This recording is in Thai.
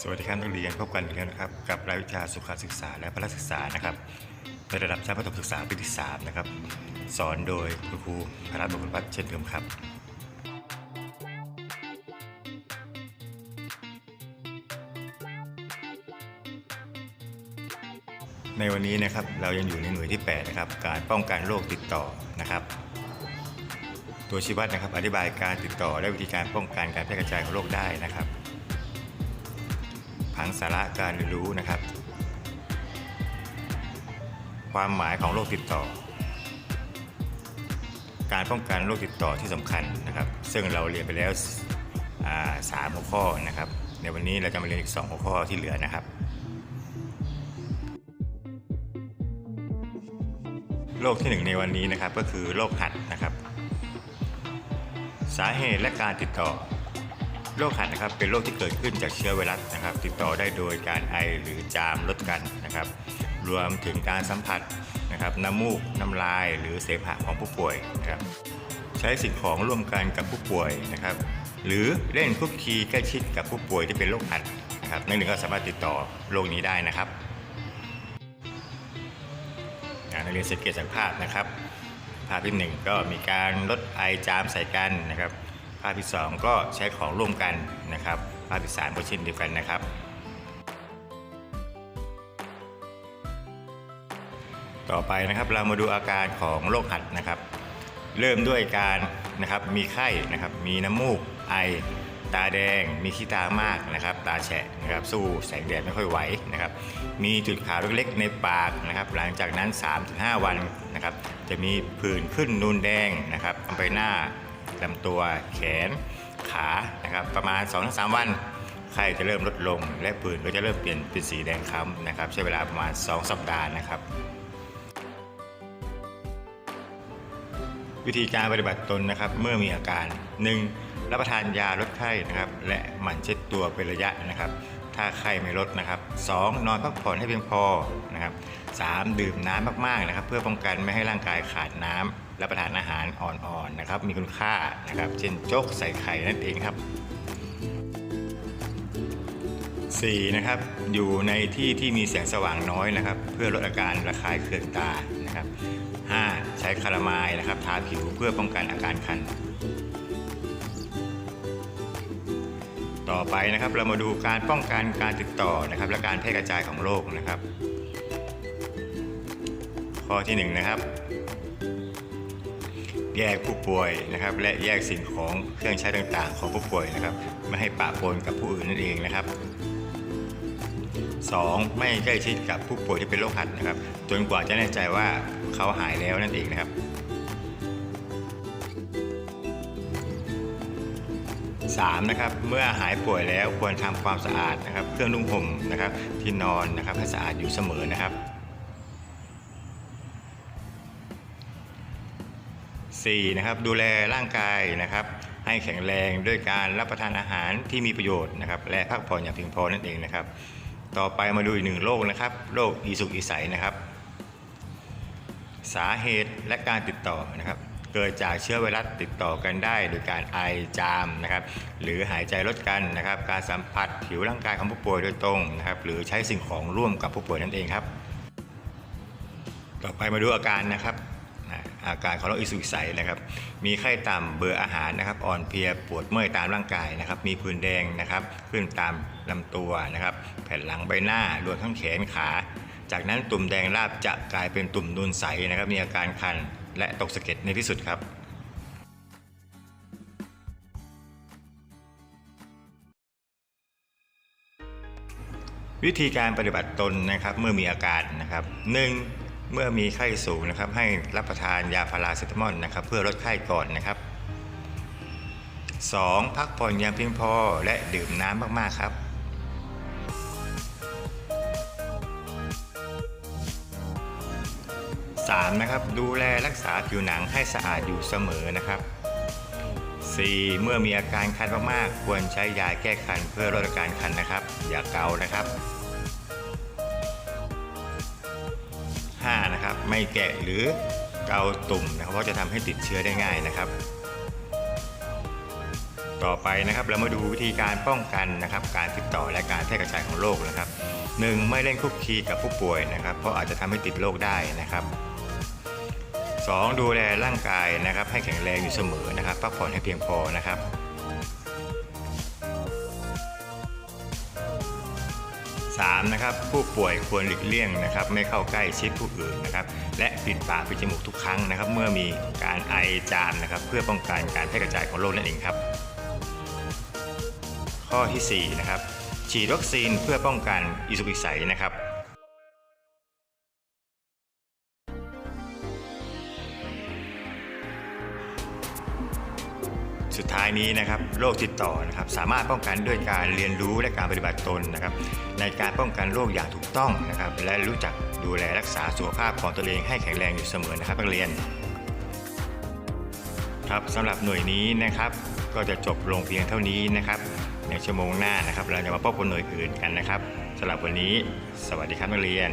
สวัสดีครับนักเรียนพบกันอีกแล้วนะครับ กับรายวิชาสุขศึกษาและพละศึกษานะครับในระดับชั้นประถมศึกษาปีที่3นะครับ สอนโดยคุณครูพระรัตน์บุญวัฒน์เช่นเดิมครับ ในวันนี้นะครับเรายังอยู่ในหน่วยที่ 8 นะครับ การป้องกันโรคติดต่อนะครับ ตัวชี้วัดนะครับ อธิบายการติดต่อและวิธีการป้องกันการแพร่กระจายของโรคได้นะครับ ผังสาระการเรียนรู้นะครับ ความหมายของโรคติดต่อ การป้องกันโรคติดต่อที่สำคัญนะครับ ซึ่งเราเรียนไปแล้วสามหัวข้อนะครับในวันนี้เราจะมาเรียนอีกสองหัวข้อที่เหลือนะครับโรคที่หนึ่งในวันนี้นะครับก็คือโรคหัดนะครับ สาเหตุและการติดต่อ โรคหัดนะครับเป็นโรคที่เกิดขึ้นจากเชื้อไวรัสนะครับ ติดต่อได้โดยการไอหรือจามลดกันนะครับ รวมถึงการสัมผัสนะครับน้ำมูกน้ำลายหรือเสมหะของผู้ป่วยนะครับ ใช้สิ่งของร่วมกันกับผู้ป่วยนะครับ หรือเล่นคุกคีใกล้ชิดกับผู้ป่วยที่เป็นโรคหัดนะครับนั่นหนึ่งก็สามารถติดต่อโรคนี้ได้นะครับอ่านักเรียนสังเกตจากภาพนะครับ ภาพที่หนึ่งก็มีการลดไอจามใส่กันนะครับ ภาพที่สองก็ใช้ของร่วมกันนะครับ ภาพที่สามก็เช่นเดียวกันนะครับ ต่อไปนะครับเรามาดูอาการของโรคหัดนะครับ เริ่มด้วยการนะครับมีไข้นะครับ มีน้ำมูกไอ ตาแดง มีขี้ตามากนะครับ ตาแฉะนะครับ สู้แสงแดดไม่ค่อยไหวนะครับ มีจุดขาวเล็กๆในปากนะครับ หลังจากนั้น 3-5 วันนะครับ จะมีผื่นขึ้นนูนแดงนะครับใบหน้า ลำตัวแขนขานะครับประมาณ 2-3 วันไข้จะเริ่มลดลง และผื่นก็จะเริ่มเปลี่ยนเป็นสีแดงคล้ำนะครับ ใช้เวลาประมาณ 2 สัปดาห์นะครับ วิธีการปฏิบัติตนนะครับ เมื่อมีอาการ 1. รับประทานยาลดไข้นะครับ และหมั่นเช็ดตัวเป็นระยะนะครับ ถ้าไข้ไม่ลดนะครับ 2. นอนพักผ่อนให้เพียงพอนะครับ 3. ดื่มน้ำมากๆนะครับ เพื่อป้องกันไม่ให้ร่างกายขาดน้ำ รับประทานอาหารอ่อนๆนะครับ มีคุณค่านะครับ เช่นโจ๊กใส่ไข่นั่นเองครับ 4. นะครับอยู่ในที่ที่มีแสงสว่างน้อยนะครับ เพื่อลดอาการระคายเคืองตานะครับ 5. ใช้คารามายนะครับทาผิวเพื่อป้องกันอาการคัน ต่อไปนะครับเรามาดูการป้องกันการติดต่อนะครับ และการแพร่กระจายของโรคนะครับ ข้อที่1นะครับ แยกผู้ป่วยนะครับ และแยกสิ่งของเครื่องใช้ต่างๆ ของผู้ป่วยนะครับ ไม่ให้ปะปนกับผู้อื่นนั่นเองนะครับ 2. ไม่ใกล้ชิดกับผู้ป่วยที่เป็นโรคหัดนะครับ จนกว่าจะแน่ใจว่าเขาหายแล้วนั่นเองนะครับ 3. นะครับเมื่อหายป่วยแล้วควรทำความสะอาดนะครับ เครื่องนุ่งห่มนะครับ ที่นอนนะครับให้สะอาดอยู่เสมอนะครับ 4. นะครับดูแลร่างกายนะครับให้แข็งแรงด้วยการรับประทานอาหารที่มีประโยชน์นะครับและพักผ่อนอย่างเพียงพอนั่นเองนะครับ ต่อไปมาดูอีกหนึ่งโรคนะครับโรคอีสุกอีใสนะครับ สาเหตุและการติดต่อนะครับ เกิดจากเชื้อไวรัสติดต่อกันได้ โดยการไอจามนะครับ หรือหายใจลดกันนะครับ การสัมผัสผิวร่างกายของผู้ป่วยโดยตรงนะครับ หรือใช้สิ่งของร่วมกับผู้ป่วยนั่นเองครับ ต่อไปมาดูอาการนะครับ อาการของโรคอิสุกใสนะครับ มีไข้ต่ำเบื่ออาหารนะครับ อ่อนเพลียปวดเมื่อยตามร่างกายนะครับ มีผื่นแดงนะครับ ขึ้นตามลำตัวนะครับ แผ่นหลังใบหน้ารวมทั้งแขนขา จากนั้นตุ่มแดงราบจะกลายเป็นตุ่มนูนใสนะครับ มีอาการคันและตกสะเก็ดในที่สุดครับวิธีการปฏิบัติตนนะครับเมื่อมีอาการนะครับหนึ่ง เมื่อมีไข้สูงนะครับ ให้รับประทานยาพาราเซตามอลนะครับ เพื่อลดไข้ก่อนนะครับ 2. พักผ่อนอย่างเพียงพอและดื่มน้ำมากๆครับ 3. นะครับ ดูแลรักษาผิวหนังให้สะอาดอยู่เสมอนะครับ 4. เมื่อมีอาการคันมากๆ ควรใช้ยาแก้คันเพื่อลดอาการคันนะครับ อย่าเกานะครับ 5. นะครับ ไม่แกะหรือเกาตุ่มนะครับเพราะจะทำให้ติดเชื้อได้ง่ายนะครับ ต่อไปนะครับเรามาดูวิธีการป้องกันนะครับ การติดต่อและการแพร่กระจายของโรคนะครับหนึ่งไม่เล่นคุกคีกับผู้ป่วยนะครับ เพราะอาจจะทำให้ติดโรคได้นะครับ 2. ดูแลร่างกายนะครับ ให้แข็งแรงอยู่เสมอนะครับพักผ่อนให้เพียงพอนะครับ 3. นะครับผู้ป่วยควรหลีกเลี่ยงนะครับไม่เข้าใกล้ชิดผู้อื่นนะครับและปิดปากปิดจมูกทุกครั้งนะครับ เมื่อมีการไอจามนะครับเพื่อป้องกันการแพร่กระจายของโรคนั่นเองครับ ข้อทีสี่4นะครับฉีดวัคซีนเพื่อป้องกันอิสุกอิสัยนะครับ สุดท้ายนี้นะครับโรคติดต่อนะครับสามารถป้องกันด้วยการเรียนรู้และการปฏิบัติตนนะครับ ในการป้องกันโรคอย่างถูกต้องนะครับ และรู้จักดูแลรักษาสุขภาพของตนเองให้แข็งแรงอยู่เสมอนะครับนักเรียน ครับสำหรับหน่วยนี้นะครับ ก็จะจบลงเพียงเท่านี้นะครับ ในชั่วโมงหน้านะครับ เราจะมาพบกับหน่วยอื่นกันนะครับสำหรับวันนี้ สวัสดีครับนักเรียน